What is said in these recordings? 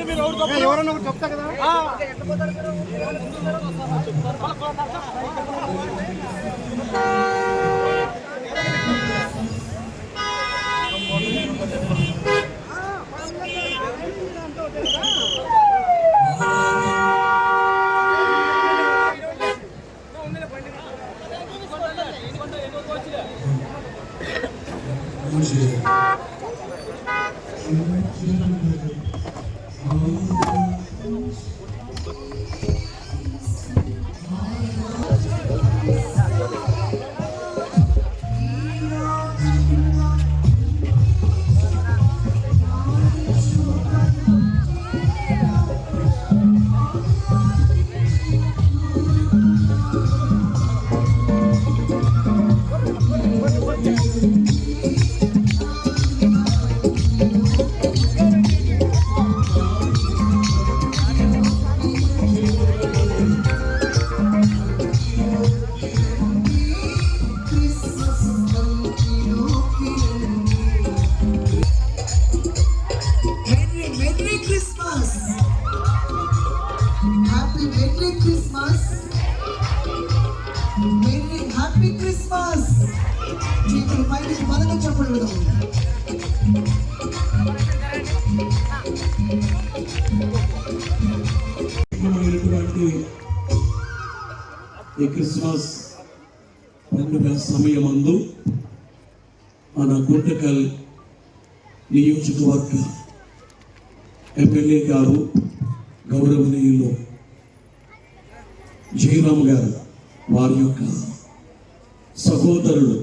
చెప్పండి మీరు ఎవరన్నా చెప్తా కదా? ఈ క్రిస్మస్ పండుగ సమయమందు మన గుంటకల్ నియోజకవర్గ ఎమ్మెల్యే గారు గౌరవనీయులు జయరామ్ గారు వారి యొక్క సహోదరుడు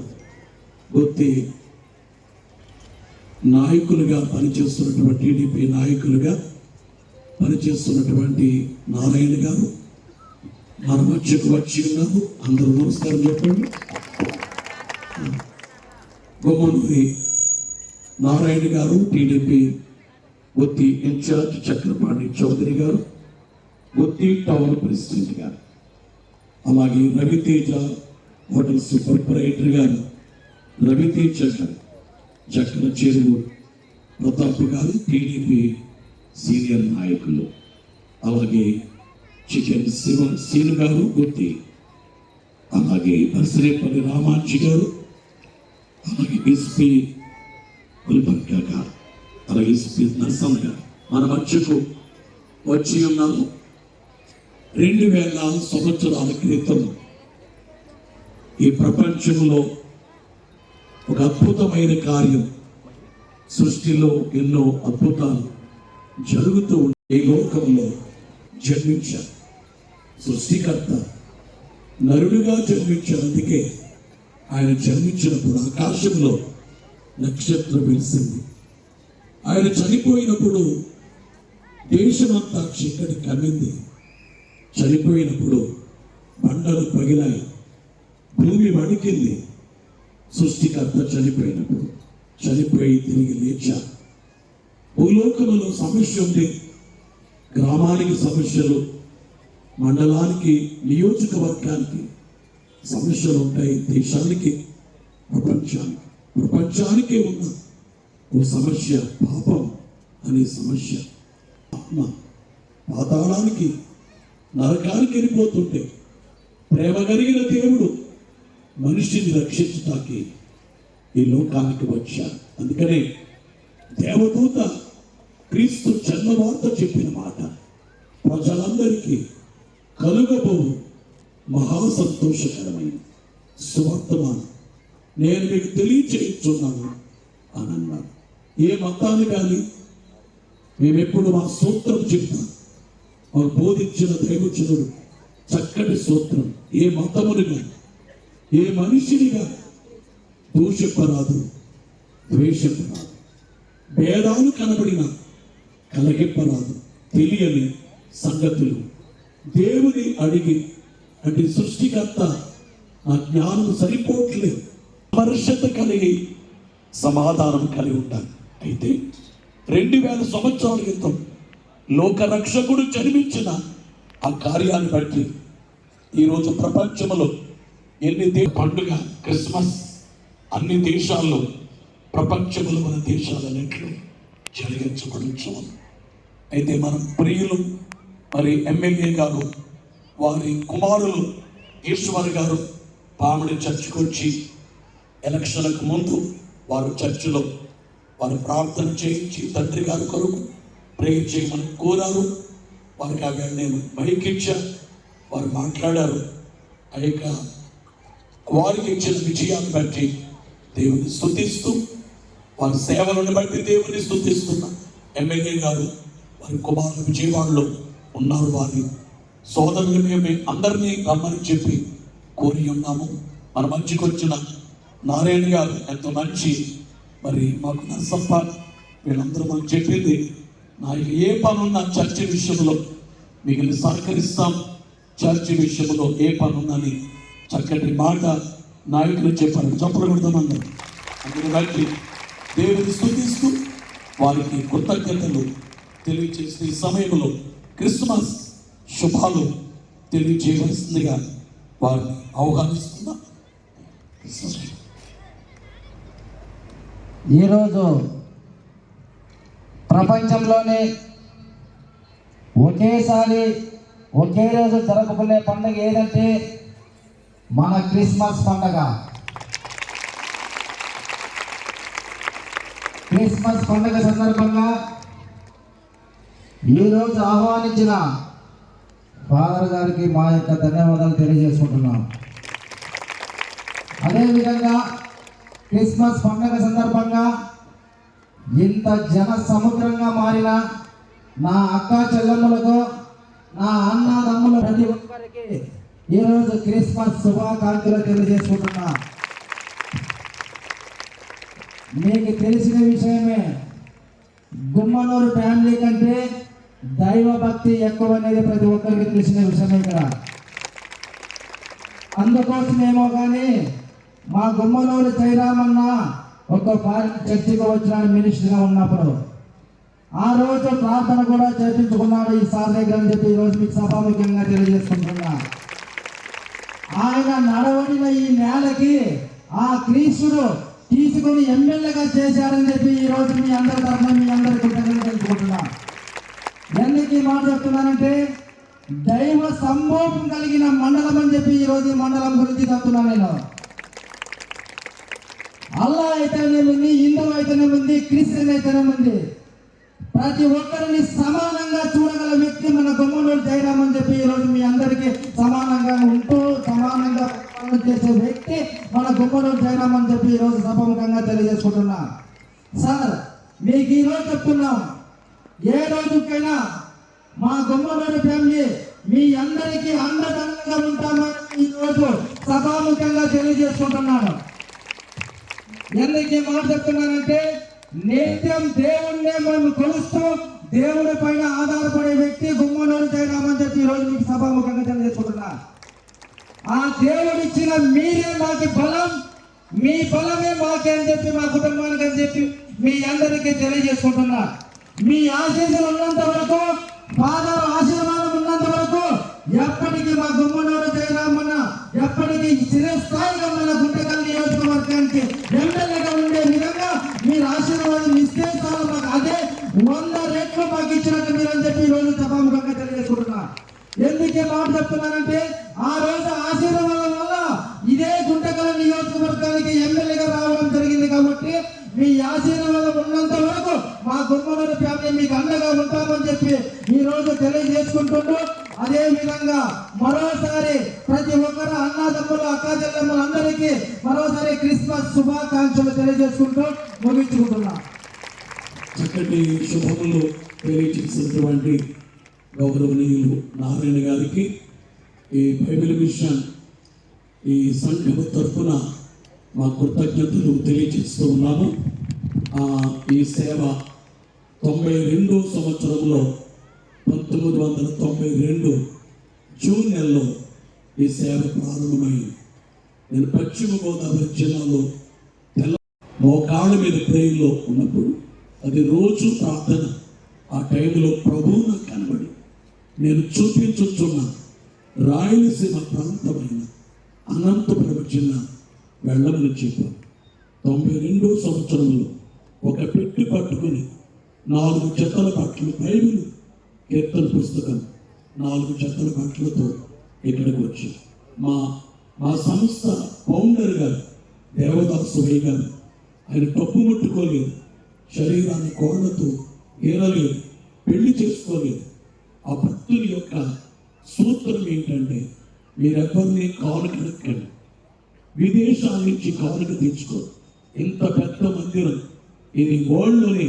గుత్తి నాయకులుగా పనిచేస్తున్నటువంటి టీడీపీ నాయకులుగా పనిచేస్తున్నటువంటి నారాయణ గారు మన మధ్యకు వచ్చి ఉన్నారు అందరూ నమస్కారం చెప్పండి. గుమ్మనూరి నారాయణ గారు టీడీపీ ఒత్తి ఇన్ఛార్జ్ చక్రపాణి చౌదరి గారు ఒత్తి టౌన్ ప్రెసిడెంట్ గారు అలాగే రవితేజ హోటల్ సూపర్పరైటర్ గారు రవితేజ గారు చక్ర చెరువు ప్రతాప్ గారు టీడీపీ సీనియర్ నాయకులు అలాగే చికెన్ శివ శీను గారు గుత్తి అలాగే బసిరేపల్లి రామాంజీ గారు అలాగే ఎస్పీ గుల్బర్గ గారు అలాగే ఎస్పీ నరసన్న గారు. మన మధ్యకు వచ్చి ఉన్నారు. రెండు వేల సంవత్సరాల క్రితం ఈ ప్రపంచంలో ఒక అద్భుతమైన కార్యం సృష్టిలో ఎన్నో అద్భుతాలు జరుగుతూ ఉండే లోకంలో జన్మించారు. సృష్టికర్త నరుడుగా జన్మించినందుకే ఆయన జన్మించినప్పుడు ఆకాశంలో నక్షత్రం వెలిసింది. ఆయన చనిపోయినప్పుడు దేశమంతా చీకటి కమ్మింది. చనిపోయినప్పుడు బండలు పగిలాయి. భూమి వణికింది. సృష్టికర్త చనిపోయినప్పుడు చనిపోయి తిరిగి లేచా భూలోకములో సమస్య ఉంది. గ్రామానికి సమస్యలు మండలానికి నియోజకవర్గానికి సమస్యలు ఉంటాయి దేశానికి ప్రపంచానికి. ప్రపంచానికే ఉన్న ఓ సమస్య పాపం అనే సమస్య. ఆత్మ పాతాళానికి నరకానికి వెళ్ళిపోతుంటే ప్రేమ కలిగిన దేవుడు మనిషిని రక్షించటానికి ఈ లోకానికి వచ్చారు అందుకనే దేవదూత క్రీస్తు జన్మవార్త చెప్పిన మాట ప్రజలందరికీ కలుగబోవు మహా సంతోషకరమైన సువర్తమానం. నేను మీకు తెలియచేయించున్నాను అని అన్నాడు. ఏ మతాన్ని కానీ మేమెప్పుడు మా సూత్రం చెప్తాం మాకు బోధించిన దైవచనుడు చక్కటి సూత్రం. ఏ మతముని కానీ ఏ మనిషిని కానీ దూషింపరాదు ద్వేషింపరాదు భేదాలు కనబడిన కలగింపరాదు తెలియని సంగతులు దేవుని అడిగి అంటే సృష్టికర్త ఆ జ్ఞానం సరిపోవట్లేదు స్పర్శత కలిగి సమాధానం కలిగి ఉంటాను అయితే రెండు వేల సంవత్సరాల క్రితం లోక రక్షకుడు జన్మించిన ఆ కార్యాన్ని బట్టి ఈరోజు ప్రపంచంలో ఎన్ని దే పండుగ క్రిస్మస్ అన్ని దేశాల్లో ప్రపంచంలో మన దేశాలన్నింటిలో జరిగించబడుచు. అయితే మన ప్రియులు మరి ఎమ్మెల్యే గారు వారి కుమారులు ఈశ్వర్ గారు పామిడి చర్చికి వచ్చి ఎలక్షన్లకు ముందు వారు చర్చిలో వారు ప్రార్థన చేయించి తండ్రి గారి కొరకు ప్రేయర్ చేయమని కోరారు. వారికి అవి నేను మైకిచ్చా వారు మాట్లాడారు. ఆ యొక్క వారికి ఇచ్చిన విజయాన్ని బట్టి దేవుని స్థుతిస్తూ వారి సేవలను బట్టి దేవుని స్థుతిస్తున్న ఎమ్మెల్యే గారు వారి కుమారులు విజయవాడలో ఉన్నారు వారి సోదరులు మేము అందరినీ రమ్మని చెప్పి కోరి ఉన్నాము. మన మంచికి వచ్చిన నారాయణ గారు ఎంతో మంచి మరి మాకు నరసప్ప వీళ్ళందరూ మనకు చెప్పింది నాకు ఏ పనున్నా చర్చి చర్చ విషయంలో మిగిలిన సహకరిస్తాం. చర్చ విషయంలో ఏ పనుందని చక్కటి మాట నాయకులు చెప్పారు. చప్పలు కొడతామన్నారు అందుని బట్టి దేవుని స్థుతిస్తూ వారికి కృతజ్ఞతలు తెలియజేసే ఈ సమయంలో క్రిస్మస్ శుభాలు తెలియజేయవలసిందిగా వారిని ఆహ్వానిస్తున్నా. ఈరోజు ప్రపంచంలోనే ఒకేసారి ఒకే రోజు జరపబడే పండుగ ఏదంటే మన క్రిస్మస్ పండగ. క్రిస్మస్ పండుగ సందర్భంగా ఈరోజు ఆహ్వానించిన ఫాదర్ గారికి మా యొక్క ధన్యవాదాలు తెలియజేసుకుంటున్నాం. అదేవిధంగా క్రిస్మస్ పండుగ సందర్భంగా ఇంత జన సముద్రంగా మారిన నా అక్క చెల్లెమ్మలకు నా అన్న తమ్ముల ప్రతి ఒక్కరికి ఈరోజు క్రిస్మస్ శుభాకాంక్షలు తెలియజేసుకుంటున్నా. మీకు తెలిసిన విషయమే గుమ్మనూరు ఫ్యామిలీ కంటే దైవ భక్తి ఎక్కువ అనేది ప్రతి ఒక్కరికి తెలిసిన విషయమే కదా అందుకోసమేమో కానీ మా గుమ్మలోని జయరామన్న ఒక పార్టీ చర్చికి వచ్చిన మినిస్టర్గా ఉన్నప్పుడు. ఆ రోజు ప్రార్థన కూడా చేపించుకున్నాడు ఈ సార్ దగ్గర అని చెప్పి ఈరోజు మీకు సభాముఖ్యంగా తెలియజేసుకుంటున్నా. ఆయన నడవడిన ఈ నేలకి ఆ క్రీస్తుడు తీసుకుని ఎమ్మెల్యేగా చేశారని చెప్పి ఈ రోజు మీ అందరి తరఫున మీ అందరి కృతజ్ఞతలు ఎందుకు ఈ మాట చెప్తున్నానంటే దైవ సంభోగం కలిగిన మండలం అని చెప్పి ఈ రోజు ఈ మండలం గురించి చెప్తున్నాను నేను. అల్లా అయితేనేముంది హిందూ అయితేనేముంది క్రిస్టియన్ అయితేనేముంది ప్రతి ఒక్కరిని సమానంగా చూడగల వ్యక్తి మన గుమ్మనూరు జయరామ్ అని చెప్పి ఈరోజు మీ అందరికీ సమానంగా ఉంటూ సమానంగా చేసే వ్యక్తి మన గుమ్మనూరు జయరామ్ అని చెప్పి ఈరోజు సభముఖంగా తెలియజేసుకుంటున్నా. సార్ మీకు ఈరోజు చెప్తున్నాం. ఏ రోజుకైనా మా గుమ్మనూరు ఫ్యామిలీ మీ అందరికీ అండదండగా ఉంటామని ఈరోజు సభాముఖంగా తెలియజేసుకుంటున్నాను. ఎందుకు మాట్లాడుతున్నానంటే మాట చెప్తున్నానంటే నిత్యం దేవుణ్ణే మనం కొలుస్తూ దేవుడి పైన ఆధారపడే వ్యక్తి గుమ్మనూరు జయరామని చెప్పి ఈరోజు మీకు సభాముఖంగా తెలియజేసుకుంటున్నా. ఆ దేవుడిచ్చిన మీరే మాకు బలం మీ బలమే మాకే అని చెప్పి మా కుటుంబానికి అని చెప్పి మీ అందరికీ తెలియజేసుకుంటున్నా. మీ ఆశీస్సులు ఉన్నంత వరకు ప్రతి ఒక్కరు అన్నదమ్ములు అక్క చెల్లెమ్మలు అందరికీ మరోసారి క్రిస్మస్ శుభాకాంక్షలు తెలియజేసుకుంటూ ముగించుకుంటున్నా. చక్కటి శుభములు తెలియజేసినటువంటి గౌరవనీయులు నారాయణ గారికి ఈ బైబిల్ మిషన్ ఈ సంఘం తరఫున మా కృతజ్ఞతలు తెలియజేస్తూ ఉన్నాము. ఈ సేవ తొంభై రెండో సంవత్సరంలో పంతొమ్మిది వందల తొంభై రెండు జూన్ నెలలో ఈ సేవ ప్రారంభమైంది నేను పశ్చిమ గోదావరి జిల్లాలో తెల్ల మోకాళ్ళ మీద ప్రేయర్లో ఉన్నప్పుడు అది రోజు ప్రార్థన. ఆ టైంలో ప్రభువు నాకు కనబడి నేను చూపించుచున్న రాయలసీమ ప్రాంతమైన అనంతపురం జిల్లా వెళ్ళమని చెప్పాను. తొంభై రెండో సంవత్సరంలో ఒక పెట్టి పట్టుకుని నాలుగు చెత్తల బట్టలు బైబిల్ కీర్తన పుస్తకం నాలుగు చెత్తల బట్టలతో ఇక్కడికి వచ్చి మా మా సంస్థ ఫౌండర్ గారు దేవదాసు వై గారు ఆయన తప్పు ముట్టుకోలేదు శరీరాన్ని కోళ్ళతో ఏరలేదు పెళ్ళి చేసుకోలేదు. ఆ భక్తుని యొక్క సూత్రం ఏంటంటే మీరెవరిని కానుకనెక్కండి విదేశాల నుంచి కానుక తెచ్చుకో. ఇంత పెద్ద మందిరం ఇది వరల్డ్లోనే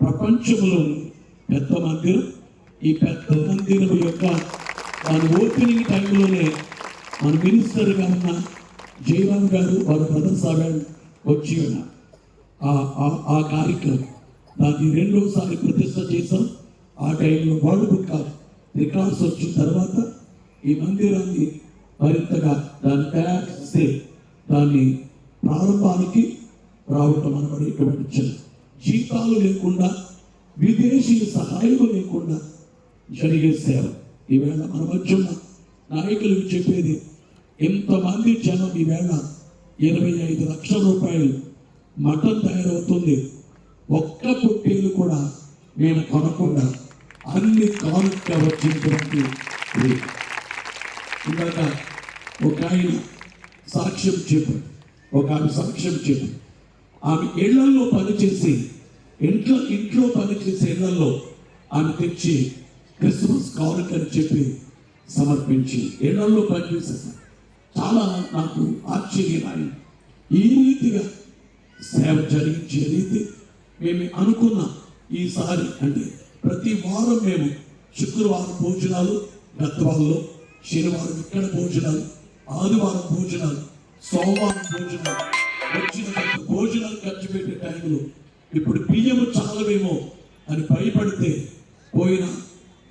ప్రపంచంలో పెద్ద మందిరం. ఈ పెద్ద మందిరం యొక్క మన ఓపెనింగ్ టైంలోనే మన మినిస్టర్ గారు ఉన్న జయరామ్ గారు వారు బ్రదర్ సాగర్ వచ్చి ఉన్నారు. ఆ- కార్యక్రమం. దాన్ని రెండోసారి ప్రతిష్ట చేశాం. ఆ టైంలో వరల్డ్ బుక్ ఆఫ్ రికార్డ్స్ వచ్చిన తర్వాత ఈ మందిరాన్ని మరింతగా దాన్ని తయారు చేస్తే దాన్ని ప్రారంభానికి రావటం అనబడేటువంటి గమనించారు జీతాలు లేకుండా విదేశీ సహాయం లేకుండా జరిగే సేవ. ఈవేళ మన మధ్య నాయకులకు చెప్పేది ఎంతమంది జనం ఈవేళ ఇరవై ఐదు లక్షల రూపాయలు మటన్ తయారవుతుంది. ఒక్క పొట్టేలు కూడా నేను కొనకుండా అన్ని కానుక వచ్చినటువంటి ఇందాక ఒక ఆయన సాక్ష్యం చెప్పాడు ఒక ఆమె సాక్ష్యం చెప్పాడు ఆమె ఇళ్ళలో పనిచేసి ఇంట్లో ఇంట్లో పనిచేసే ఇళ్ళలో ఆమె తెచ్చి క్రిస్మస్ కానుక అని చెప్పి సమర్పించి ఇళ్ళలో పనిచేశాను చాలా నాకు ఆశ్చర్యమైంది ఈ రీతిగా సేవ జరిగించే రీతి మేము అనుకున్న ఈసారి అంటే ప్రతి వారం మేము శుక్రవారం భోజనాలు గత్వాల్లో శనివారం ఇక్కడ భోజనాలు ఆదివారం భోజనాలు సోమవారం భోజనాలు వచ్చిన భోజనాలు ఖర్చు పెట్టే టైంలో ఇప్పుడు బియ్యము చాలవేమో అని భయపడితే పోయిన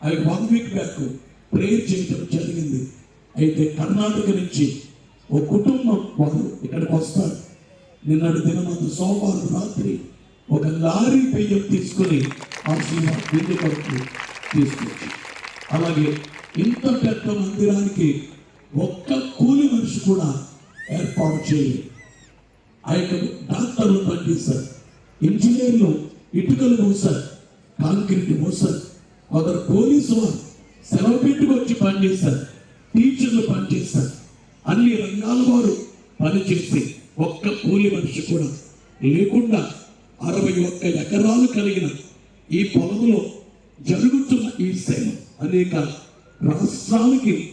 I one week back. Prayer చేయడం జరిగింది. అయితే కర్ణాటక నుంచి ఒక కుటుంబం వారు ఇక్కడికి వస్తారు. నిన్నటి దినమందు సోమవారం రాత్రి ఒక లారీ పెయ్యం తీసుకుని ఆ శ్రీమా బిందు కొరకు తీసుకొచ్చి అలాగే ఇంత పెద్ద మందిరానికి ఒక్క కూలి మనిషి కూడా ఏర్పాటు చేయలేదు. ఆ యొక్క డాక్టర్లు పనిచేశారు. ఇంజనీర్లు ఇటుకలు మోసారు కాంక్రీట్ మోసారు కొందరు పోలీసు వారు సెలవు పెట్టుకొచ్చి పనిచేస్తారు. టీచర్లు పనిచేస్తారు. అన్ని రంగాల వారు పనిచేసి ఒక్క కూలి మనిషి కూడా లేకుండా అరవై ఒక్క ఎకరాలు కలిగిన ఈ పొలంలో జరుగుతున్న ఈ సేవ అనేక రాష్ట్రాలకి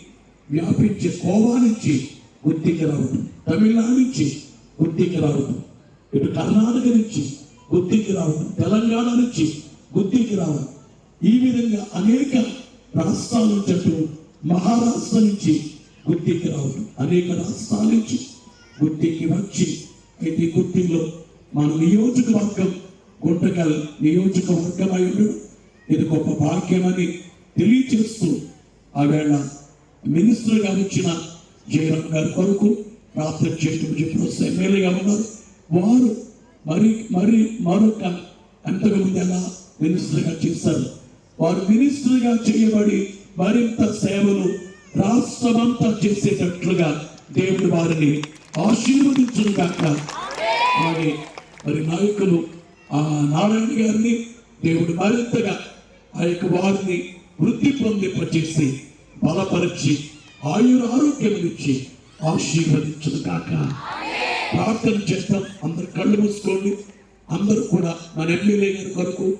వ్యాపించే కోవా నుంచి గుర్తికి రావటం తమిళనాడు నుంచి గుర్తికి రావటం ఇటు కర్ణాటక నుంచి గుర్తికి రావటం తెలంగాణ నుంచి గుర్తికి రావడం ఈ విధంగా అనేక రాష్ట్రాల నుంచి అటు మహారాష్ట్ర నుంచి గుర్తికి రావడం అనేక రాష్ట్రాల నుంచి గుర్తికి వచ్చి అయితే గుర్తిలో మన నియోజకవర్గం గుంటకల్ నియోజకవర్గం అయి ఉండడం ఇది గొప్ప భాగ్యమని తెలియచేస్తూ ఆవేళ మినిస్టర్ గారు ఇచ్చిన జయరామ్ గారి కొరకు ప్రార్థన చేయటం చెప్పిన ఎమ్మెల్యేగా ఉన్నారు. వారు మరి మరి మరొక అంతకుముందు ఎలా మినిస్టర్గా చేశారు? వారు మినిస్టర్గా చేయబడి మరింత సేవలు రాష్ట్రమంతా చేసేటట్లుగా దేవుడు వారిని ఆశీర్వదించును అలాగే మరి నాయకులు ఆ నారాయణ గారిని దేవుడు మరింతగా ఆ యొక్క వారిని వృద్ధి పొందింపచేసి బలపరిచి ఆయుర ఆరోగ్యమునిచ్చి ఆశీర్వదించును కాక ప్రార్థన చేస్తాం. అందరు కళ్ళు మూసుకోండి. అందరూ కూడా మన ఎమ్మెల్యే గారి కొరకు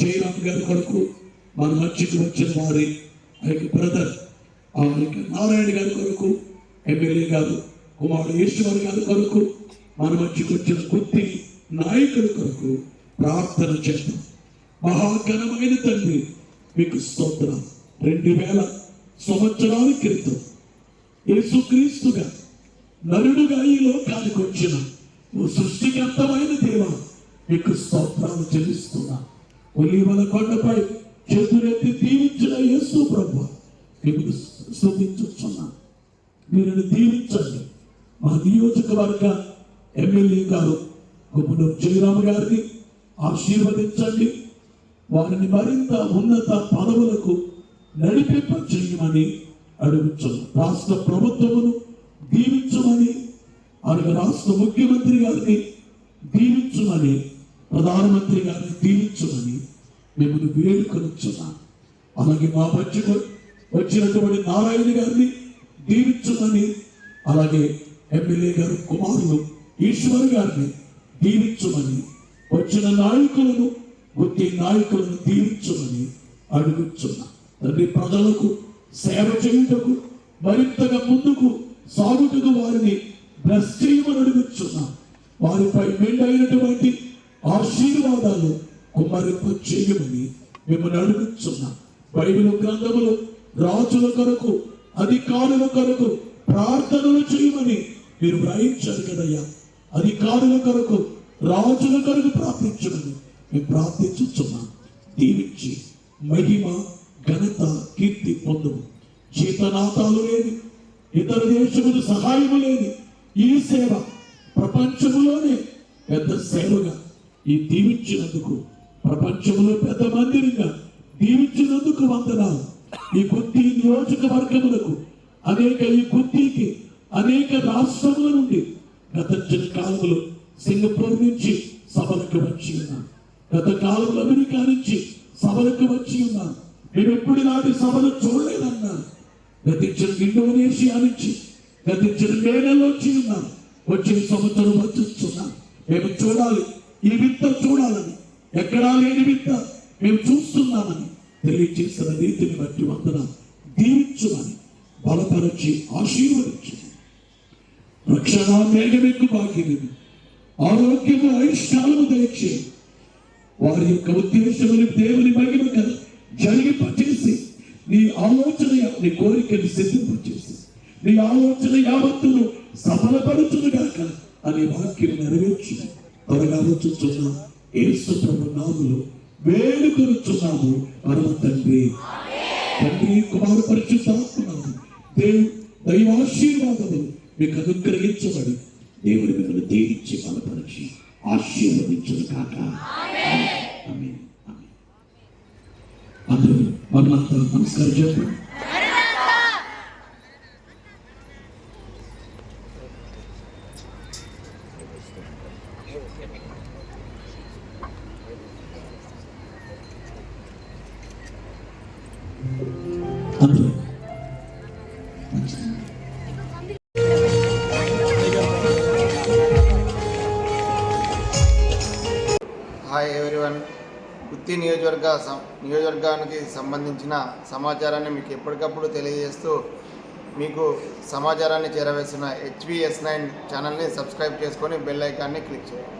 జయరామ్ గారి కొరకు మన మధ్యకు వచ్చిన వారి ఆ యొక్క బ్రదర్ ఆ యొక్క నారాయణ గారి కొరకు ఎమ్మెల్యే గారు కుమారుడు ఈశ్వర్ గారి కొరకు మన మధ్యకు వచ్చిన కొద్ది నాయకుల కొరకు ప్రార్థన చేస్తాం మహాఘనమైన తండ్రి మీకు స్తోత్రం. రెండు వేల సంవత్సరాల క్రితం యేసుక్రీస్తుగా నరుడుగా ఈ లోకానికి వచ్చిన ఓ సృష్టికర్తమైన దేవ మీకు స్తోత్రాలు చెల్లిస్తున్నా. ఒలీవల కొండపై చేతులెత్తి దీవించిన యేసు ప్రభు మీకు స్థుతించున్నా మీరు దీవించండి. మా నియోజకవర్గ ఎమ్మెల్యే గారు గుమ్మడు జయరామ్ గారిని ఆశీర్వదించండి. వారిని మరింత ఉన్నత పదవులకు నడిపింప చేయమని అడుగుచ్చు రాష్ట్ర ప్రభుత్వమును దీవించమని అలాగే రాష్ట్ర ముఖ్యమంత్రి గారిని దీవించమని ప్రధానమంత్రి గారిని దీవించమని మిమ్మల్ని వేడుకొనుచున్నాం అలాగే మా మధ్యకు వచ్చినటువంటి నారాయణ గారిని దీవించమని అలాగే ఎమ్మెల్యే గారు కుమారులు ఈశ్వర్ గారిని దీవించమని వచ్చిన నాయకులను వచ్చే నాయకులను దీవించమని అడుగుచున్నా తండ్రి ప్రజలకు సేవ చేయుటకు మరింతగా ముందుకు సాగుటకు వారిని బ్లెస్ చేయమని అడుగుచున్నా వారిపై మెండైనటువంటి ఆశీర్వాదాలు కుమ్మరింప చేయమని మిమ్మల్ని అడుగుచున్నా. బైబిల్ గ్రంథములు రాజుల కొరకు అధికారుల కొరకు ప్రార్థనలు చేయమని మీరు వ్రాయించారు కదయ్యా. అధికారుల కొరకు రాజుల కొరకు ప్రార్థించమని మేము ప్రార్థించుచున్నాం. దీవించి మహిమ ఘనత కీర్తి పొందము. జీతనాథాలు లేని ఇతర దేశములు సహాయము లేని ఈ సేవ ప్రపంచంలోనే పెద్ద సేవగా ఈ దీవించినందుకు ప్రపంచంలో పెద్ద మందిరంగా దీవించినందుకు వందనాలు. ఈ కొద్ది నియోజకవర్గములకు అనేక ఈ కొద్దికి అనేక రాష్ట్రముల నుండి గత కాలంలో సింగపూర్ నుంచి సభలకు వచ్చి ఉన్నాను గత కాలంలో అమెరికా నుంచి సభలకు వచ్చి ఉన్నాను మేము ఎప్పుడు నాటి సభలు చూడలేదన్నాను గతించిన ఇండోనేషియా నుంచి గతించిన మేడలో వచ్చి ఉన్నాను వచ్చిన సంవత్సరం వచ్చిస్తున్నాను మేము చూడాలి. ఈ వింత చూడాలని ఎక్కడా లేని వింత మేము చూస్తున్నామని తెలియజేసిన రీతిని బట్టి వందన దీవించుమని బలపరచి ఆశీర్వదించు రక్షణ మేఘమెక్కు భాగ్యము. ఆరోగ్యము అయిష్టాలము దయచే. వారి యొక్క ఉద్దేశములు దేవుని మహిమ కదా జరిగింపచేసి నీ ఆలోచన నీ కోరికను సిద్ధింపచేసి నీ ఆలోచన యావత్తును సఫలపడుతునుగాక అనే వాక్యం నెరవేర్చు త్వరగా వచ్చుచున్నాం యేసు ప్రభు నాములు వేడుకొనుచున్నాము పరమ తండ్రి. తండ్రి కుమారు పరిశుద్ధాత్మనాము దేవు దైవాశీర్వాదములు మీకు అనుగ్రహించబడి దేవుడు మిమ్మల్ని దీవించి బలపరిచి ఆశీర్వదించను కాక అందరూ మరణాంతా నమస్కారం చెప్పండి అందరూ హాయ్ ఎవ్రీవన్ గుత్తి నియోజకవర్గ సం- నియోజకవర్గానికి సంబంధించిన సమాచారాన్ని మీకు ఎప్పటికప్పుడు తెలియజేస్తూ మీకు సమాచారాన్ని చేరవేస్తున్న హెచ్విఎస్ నైన్ ఛానల్ని సబ్స్క్రైబ్ చేసుకొని బెల్ ఐకాన్ని క్లిక్ చేయండి.